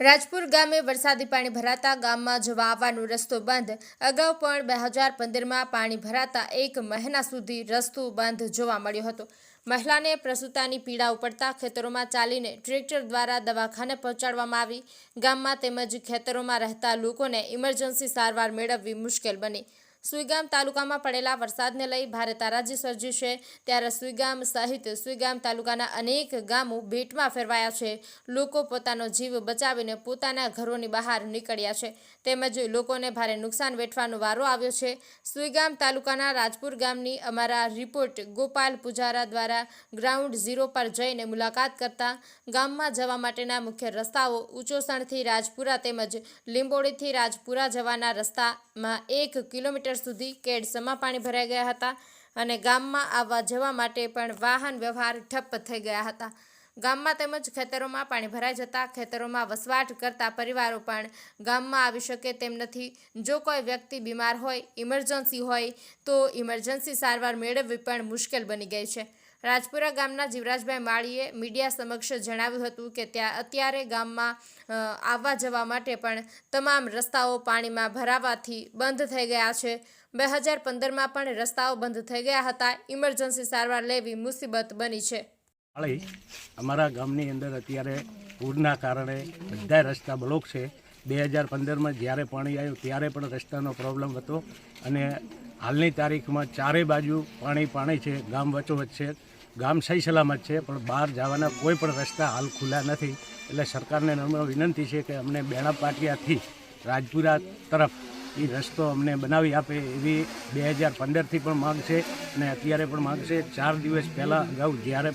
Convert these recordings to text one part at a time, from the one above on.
રાજપુર ગામે વરસાદી પાણી ભરાતા ગામમાં જવા આવવાનો રસ્તો બંધ. અગાઉ પણ બે હજાર પંદરમાં પાણી ભરાતા એક મહિના સુધી રસ્તો બંધ જોવા મળ્યો હતો. મહિલાને પ્રસૂતાની પીડા ઉપડતા ખેતરોમાં ચાલીને ટ્રેક્ટર દ્વારા દવાખાને પહોંચાડવામાં આવી. ગામમાં તેમજ ખેતરોમાં રહેતા લોકોને ઇમરજન્સી સારવાર મેળવવી મુશ્કેલ બની. સુઈગામ તાલુકામાં પડેલા વરસાદને લઈ ભારે તારાજી સર્જી છે. ત્યારે સુઈગામ સહિત સુઈગામ તાલુકાના અનેક ગામો ભેટમાં ફેરવાયા છે. લોકો પોતાનો જીવ બચાવીને પોતાના ઘરોની બહાર નીકળ્યા છે. તેમજ લોકોને ભારે નુકસાન વેઠવાનો વારો આવ્યો છે. સુઈગામ તાલુકાના રાજપુર ગામની અમારા રિપોર્ટ ગોપાલ પુજારા દ્વારા ગ્રાઉન્ડ ઝીરો પર જઈને મુલાકાત કરતા ગામમાં જવા માટેના મુખ્ય રસ્તાઓ ઉચોસણથી રાજપુરા તેમજ લીંબોડીથી રાજપુરા જવાના રસ્તામાં એક કિલોમીટર સુધી કેડસમાં પાણી ભરાઈ ગયા હતા અને ગામમાં આવવા જવા માટે પણ વાહન વ્યવહાર ઠપ્પ થઈ ગયા હતા. ગામમાં તેમજ ખેતરોમાં પાણી ભરાઈ જતા ખેતરોમાં વસવાટ કરતા પરિવારો પણ ગામમાં આવી શકે તેમ નથી. જો કોઈ વ્યક્તિ બીમાર હોય, ઇમરજન્સી હોય, તો ઇમરજન્સી સારવાર મેળવવી પણ મુશ્કેલ બની ગઈ છે. રાજપુરા ગામના જીવરાજભાઈ માળીએ મીડિયા સમક્ષ જણાવ્યું હતું કે ત્યાં અત્યારે ગામમાં આવવા જવા માટે પણ તમામ રસ્તાઓ પાણીમાં ભરાવાથી બંધ થઈ ગયા છે. બે હજાર પંદરમાં પણ રસ્તાઓ બંધ થઈ ગયા હતા. ઇમરજન્સી સારવાર લેવી મુસીબત બની છે. અમારા ગામની અંદર અત્યારે પૂરના કારણે બધા રસ્તા બ્લોક છે. બે હજાર પંદરમાં જ્યારે પાણી આવ્યું, ત્યારે પણ રસ્તાનો પ્રોબ્લેમ હતો અને હાલની તારીખમાં ચારે બાજુ પાણી પાણી છે, ગામ વચોવચ છે, ગામ સહી સલામત છે, પણ બહાર જવાના કોઈ પણ રસ્તા હાલ ખુલ્લા નથી. એટલે સરકારને નમ્ર વિનંતી છે કે અમને બેણા પાટિયાથી રાજપુરા તરફ એ રસ્તો અમને બનાવી આપે એવી બે હજાર પંદરથી પણ માગ છે અને અત્યારે પણ માગ છે. ચાર દિવસ પહેલાં અગાઉ જ્યારે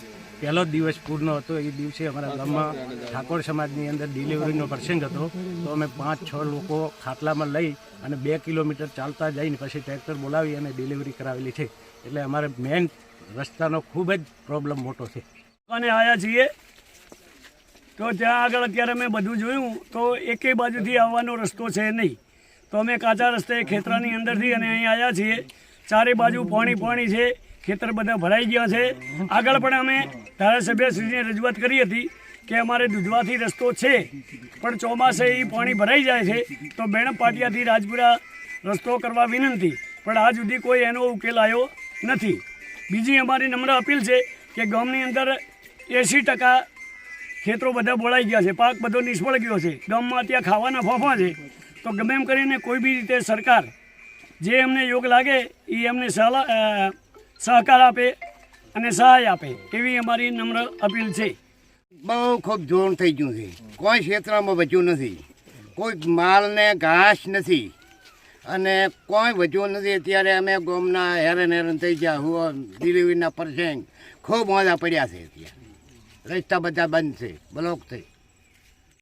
પહેલો દિવસ પૂરનો હતો, એ દિવસે અમારા ગામમાં ઠાકોર સમાજની અંદર ડિલિવરીનો પ્રસંગ હતો. તો અમે પાંચ, છ લોકો ખાટલામાં લઈ અને બે કિલોમીટર ચાલતા જઈને પછી ટ્રેક્ટર બોલાવી અને ડિલિવરી કરાવેલી છે. એટલે અમારે મેઇન રસ્તાનો ખૂબ જ પ્રોબ્લેમ મોટો છે. અને આવ્યા છીએ. તો ત્યાં આગળ અત્યારે મેં બધું જોયું, તો એકેય બાજુથી આવવાનો રસ્તો છે નહીં. તો અમે કાચા રસ્તે ખેતરાની અંદરથી અને અહીં આવ્યા છીએ. ચારે બાજુ પાણી પાણી છે. ખેતર બધા ભરાઈ ગયા છે. આગળ પણ અમે ધારાસભ્યશ્રીને રજૂઆત કરી હતી કે અમારે દૂધવાથી રસ્તો છે, પણ ચોમાસે એ પાણી ભરાઈ જાય છે, તો બેણપ પાટિયાથી રાજપુરા રસ્તો કરવા વિનંતી, પણ આજ સુધી કોઈ એનો ઉકેલ આવ્યો નથી. બીજી અમારી નમ્ર અપીલ છે કે ગામની અંદર એંસી ટકા ખેતરો બધા બોળાઈ ગયા છે, પાક બધો નિષ્ફળ ગયો છે. ગામમાં ત્યાં ખાવાના ફાંફા છે. તો ગમે એમ કરીને કોઈ બી રીતે સરકાર જે એમને યોગ લાગે એ એમને સલાહ સહકાર આપે અને સહાય આપે, એવી અમારી નમ્ર અપીલ છે. બહુ ખૂબ જોણ થઈ ગયું છે. કોઈ ક્ષેત્રમાં બચ્યું નથી. કોઈ માલને ઘાસ નથી. અને કોઈ વધ્યું નથી. અત્યારે અમે ગોમના હેરાન હેરાન થઈ ગયા. હું ડિલિવરીના પરસેંગ ખૂબ મોજા પડ્યા છે અત્યારે. રસ્તા બધા બંધ છે. બ્લોક થઈ